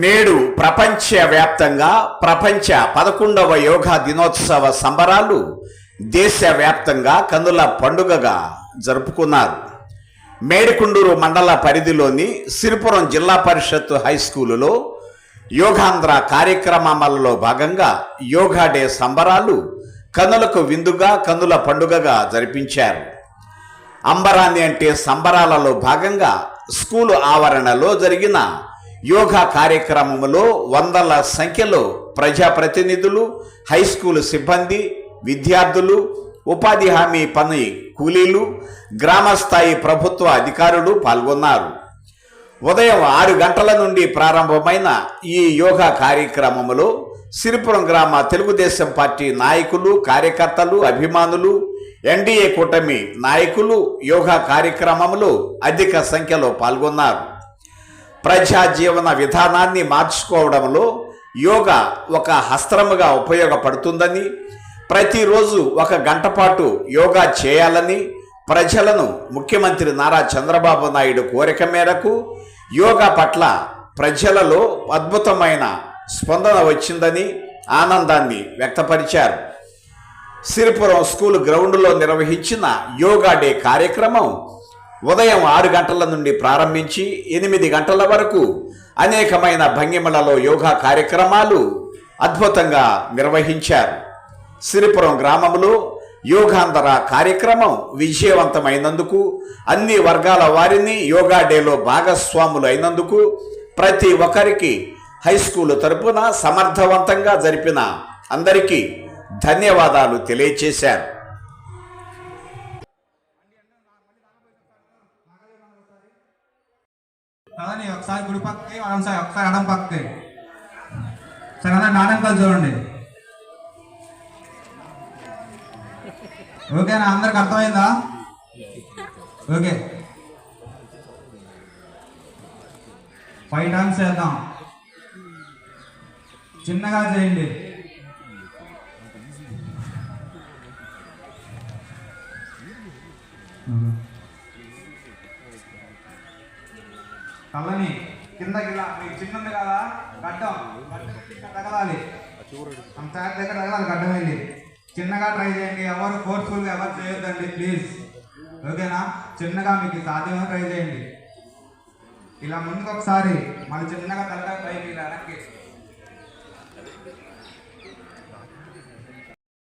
నేడు ప్రపంచవ్యాప్తంగా ప్రపంచ పదకొండవ యోగా దినోత్సవ సంబరాలు దేశవ్యాప్తంగా కనుల పండుగగా జరుపుకున్నారు. మేడికుండూరు మండల పరిధిలోని సిరిపురం జిల్లా పరిషత్ హై స్కూలులో యోగాంధ్ర కార్యక్రమాలలో భాగంగా యోగా డే సంబరాలు కనులకు విందుగా కనుల పండుగగా జరిపించారు. అంబరాన్ని అంటే సంబరాలలో భాగంగా స్కూలు ఆవరణలో జరిగిన యోగా కార్యక్రమంలో వందల సంఖ్యలో ప్రజాప్రతినిధులు హై స్కూల్ సిబ్బంది విద్యార్థులు ఉపాధి హామీ పని కూలీలు గ్రామస్థాయి ప్రభుత్వ అధికారులు పాల్గొన్నారు. ఉదయం ఆరు గంటల నుండి ప్రారంభమైన ఈ యోగా కార్యక్రమంలో సిరిపురం గ్రామ తెలుగుదేశం పార్టీ నాయకులు కార్యకర్తలు అభిమానులు ఎన్డీఏ కూటమి నాయకులు యోగా కార్యక్రమంలో అధిక సంఖ్యలో పాల్గొన్నారు. ప్రజా జీవన విధానాన్ని మార్చుకోవడంలో యోగా ఒక హస్త్రముగా ఉపయోగపడుతుందని ప్రతిరోజు ఒక గంట పాటు యోగా చేయాలని ప్రజలను ముఖ్యమంత్రి నారా చంద్రబాబు నాయుడు కోరిక మేరకు యోగా పట్ల ప్రజలలో అద్భుతమైన స్పందన వచ్చిందని ఆనందాన్ని వ్యక్తపరిచారు. సిరిపురం స్కూల్ గ్రౌండ్లో నిర్వహించిన యోగా డే కార్యక్రమం ఉదయం ఆరు గంటల నుండి ప్రారంభించి ఎనిమిది గంటల వరకు అనేకమైన భంగిమలలో యోగా కార్యక్రమాలు అద్భుతంగా నిర్వహించారు. సిరిపురం గ్రామంలో యోగాంధర కార్యక్రమం విజయవంతమైనందుకు అన్ని వర్గాల వారిని యోగా డేలో భాగస్వాములు అయినందుకు ప్రతి ఒక్కరికి హై స్కూల్ తరపున సమర్థవంతంగా జరిపిన అందరికీ ధన్యవాదాలు తెలియచేశారు. కదండి ఒకసారి గుడి పక్కకి ఒకసారి ఒకసారి అడం పక్కకి. సరే అందరు నాటకాలు చూడండి. ఓకేనా అందరికి అర్థమైందా? ఓకే. ఫైవ్ టైమ్స్ చేద్దాం. చిన్నగా చేయండి. కళ్ళని కిందకి ఇలా మీకు చిన్న కదా గడ్డం. గడ్డం ఇక్కడ తగలాలి. అంత దగ్గర తగలాలి గడ్డం వెళ్ళి చిన్నగా ట్రై చేయండి ఎవరు ఫోర్స్ఫుల్గా ఎవరు చేయొద్దండి ప్లీజ్ ఓకేనా? చిన్నగా మీకు సాధ్యమే ట్రై చేయండి. ఇలా ముందుకు ఒకసారి మళ్ళీ చిన్నగా తలకాయ ట్రై